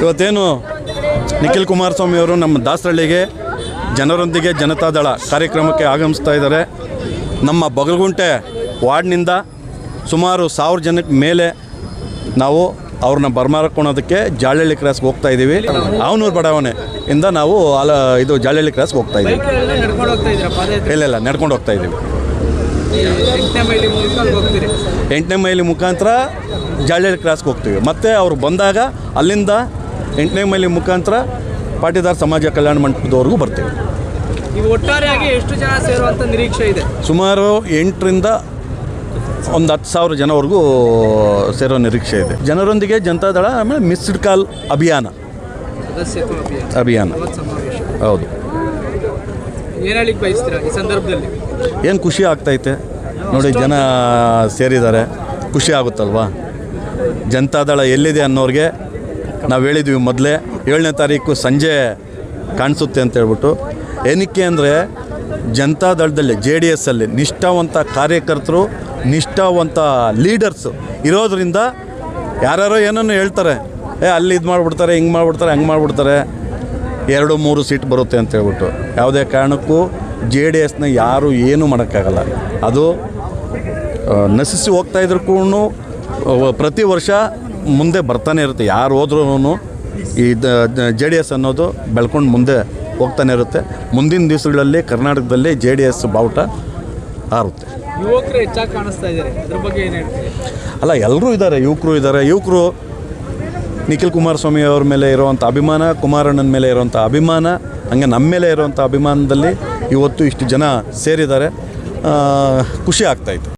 ಇವತ್ತೇನು ನಿಖಿಲ್ ಕುಮಾರಸ್ವಾಮಿ ಅವರು ನಮ್ಮ ದಾಸರಳ್ಳಿಗೆ ಜನರೊಂದಿಗೆ ಜನತಾದಳ ಕಾರ್ಯಕ್ರಮಕ್ಕೆ ಆಗಮಿಸ್ತಾ ಇದ್ದಾರೆ. ನಮ್ಮ ಬಗಲಗುಂಟೆ ವಾರ್ಡ್ನಿಂದ ಸುಮಾರು ಸಾವಿರ ಜನಕ್ಕೆ ಮೇಲೆ ನಾವು ಅವ್ರನ್ನ ಬರ್ಮಾರ್ಕೊಳೋದಕ್ಕೆ ಜಾಳಳ್ಳಿ ಕ್ರಾಸ್ಗೆ ಹೋಗ್ತಾ ಇದ್ದೀವಿ. ಅವನೂರು ಬಡಾವಣೆ ಇಂದ ನಾವು ಅಲ ಇದು ಜಾಳಳ್ಳಿ ಕ್ರಾಸ್ಗೆ ಹೋಗ್ತಾ ಇದ್ದೀವಿ. ಇಲ್ಲ ಇಲ್ಲ, ನಡ್ಕೊಂಡು ಹೋಗ್ತಾ ಇದ್ದೀವಿ. ಎಂಟನೇ ಮೈಲಿ ಮುಖಾಂತರ ಜಾಳಳ್ಳಿ ಕ್ರಾಸ್ಗೆ ಹೋಗ್ತೀವಿ. ಮತ್ತು ಅವ್ರು ಬಂದಾಗ ಅಲ್ಲಿಂದ ಎಂಟನೇ ಮೈಲಿ ಮುಖಾಂತರ ಪಾಟಿದಾರ್ ಸಮಾಜ ಕಲ್ಯಾಣ ಮಂಟಪದವರೆಗೂ ಬರ್ತೇವೆ. ಒಟ್ಟಾರೆಯಾಗಿ ಎಷ್ಟು ಜನ ಸೇರುವಂಥ ನಿರೀಕ್ಷೆ ಇದೆ? ಸುಮಾರು ಎಂಟರಿಂದ ಒಂದು ಹತ್ತು ಸಾವಿರ ಜನವರೆಗೂ ಸೇರೋ ನಿರೀಕ್ಷೆ ಇದೆ. ಜನರೊಂದಿಗೆ ಜನತಾದಳ ಆಮೇಲೆ ಮಿಸ್ಡ್ ಕಾಲ್ ಅಭಿಯಾನ. ಅಭಿಯಾನ. ಹೌದು. ಏನ್ ಹೇಳಿಕ್ ಬಯಸ್ತೀರಾ ಈ ಸಂದರ್ಭದಲ್ಲಿ? ಏನು ಖುಷಿ ಆಗ್ತೈತೆ? ನೋಡಿ ಜನ ಸೇರಿದ್ದಾರೆ. ಖುಷಿ ಆಗುತ್ತಲ್ವಾ? ಜನತಾದಳ ಎಲ್ಲಿದೆ ಅನ್ನೋರಿಗೆ ನಾವು ಹೇಳಿದ್ವಿ ಮೊದಲೇ ಏಳನೇ ತಾರೀಕು ಸಂಜೆ ಕಾಣಿಸುತ್ತೆ ಅಂತ ಹೇಳ್ಬಿಟ್ಟು. ಏನಕ್ಕೆ ಅಂದರೆ ಜನತಾದಳದಲ್ಲಿ ಜೆ ಡಿ ಎಸ್ಸಲ್ಲಿ ನಿಷ್ಠಾವಂತ ಕಾರ್ಯಕರ್ತರು, ನಿಷ್ಠಾವಂತ ಲೀಡರ್ಸು ಇರೋದರಿಂದ ಯಾರ್ಯಾರೋ ಏನನ್ನು ಹೇಳ್ತಾರೆ. ಏ, ಅಲ್ಲಿ ಇದು ಮಾಡಿಬಿಡ್ತಾರೆ, ಹಿಂಗೆ ಮಾಡಿಬಿಡ್ತಾರೆ, ಹಂಗೆ ಮಾಡಿಬಿಡ್ತಾರೆ. ಎರಡು, ಮೂರು ಸೀಟ್ ಬರುತ್ತೆ ಅಂತ ಹೇಳ್ಬಿಟ್ಟು. ಯಾವುದೇ ಕಾರಣಕ್ಕೂ ಜೆ ಡಿ ಎಸ್ನ ಯಾರು ಏನೂ ಮಾಡೋಕ್ಕಾಗಲ್ಲ. ಅದು ನಶಿಸಿ ಹೋಗ್ತಾ ಇದ್ರು ಕೂಡ ಪ್ರತಿ ವರ್ಷ ಮುಂದೆ ಬರ್ತಾನೆ ಇರುತ್ತೆ. ಯಾರು ಹೋದ್ರೂ ಈ ಜೆ ಡಿ ಎಸ್ ಅನ್ನೋದು ಬೆಳ್ಕೊಂಡು ಮುಂದೆ ಹೋಗ್ತಾನೆ ಇರುತ್ತೆ. ಮುಂದಿನ ದಿವಸಗಳಲ್ಲಿ ಕರ್ನಾಟಕದಲ್ಲಿ ಜೆ ಡಿ ಎಸ್ ಬಾವುಟ ಹಾರುತ್ತೆ. ಯುವಕರು ಹೆಚ್ಚಾಗಿ ಕಾಣಿಸ್ತಾ ಇದ್ದಾರೆ. ಅದ್ರ ಬಗ್ಗೆ ಏನು ಹೇಳ್ತೀರಿ? ಅಲ್ಲ ಎಲ್ಲರೂ ಇದ್ದಾರೆ ಯುವಕರು ಇದ್ದಾರೆ ಯುವಕರು ನಿಖಿಲ್ ಕುಮಾರಸ್ವಾಮಿ ಅವ್ರ ಮೇಲೆ ಇರುವಂಥ ಅಭಿಮಾನ ಕುಮಾರಣ್ಣನ ಮೇಲೆ ಇರುವಂಥ ಅಭಿಮಾನ ಹಂಗೆ ನಮ್ಮ ಮೇಲೆ ಇರುವಂಥ ಅಭಿಮಾನದಲ್ಲಿ ಇವತ್ತು ಇಷ್ಟು ಜನ ಸೇರಿದ್ದಾರೆ. ಖುಷಿ ಆಗ್ತಾಯಿತ್ತು